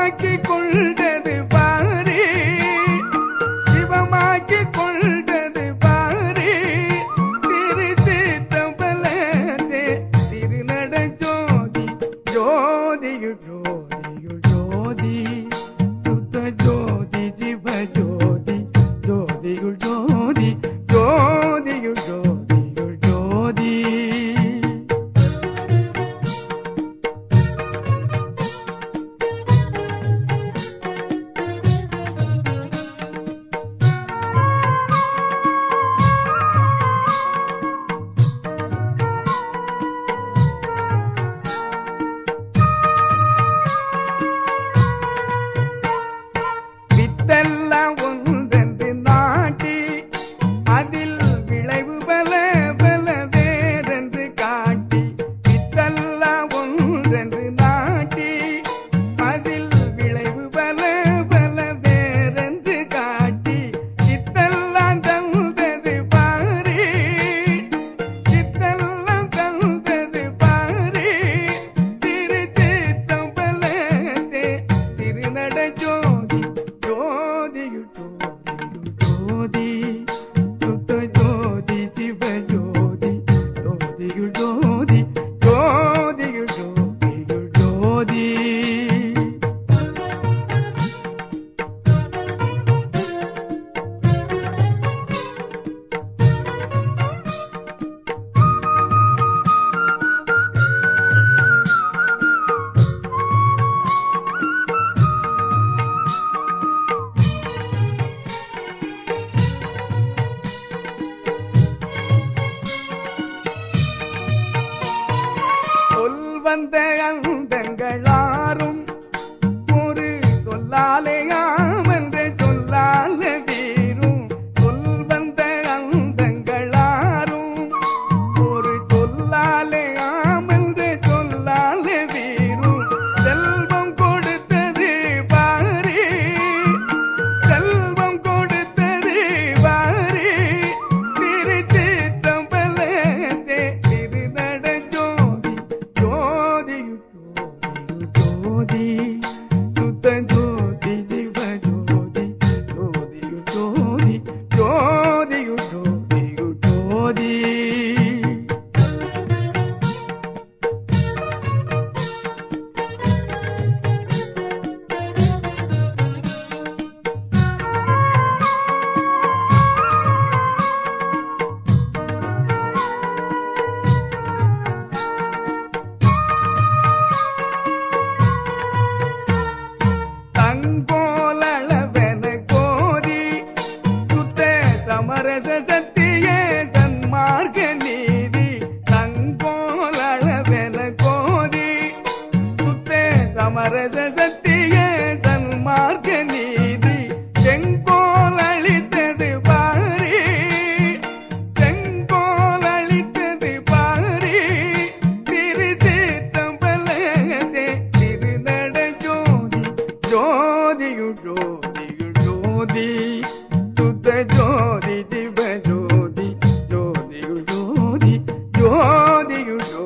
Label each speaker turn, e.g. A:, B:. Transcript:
A: உண்டாக்கி கொண்டது பயந்தங்களாம் அமரத சத்திய தன்மார்க்க நீதி செங்கோல் அளித்தது பாரி. செங்கோல் அளித்தது பாரி திருச்சித்தம்பலகதே திருநட ஜோதி ஜோதியு ஜோதியு ஜோதி. சுத்த ஜோதி திவ ஜோதி ஜோதியு ஜோதி ஜோதியு ஜோதி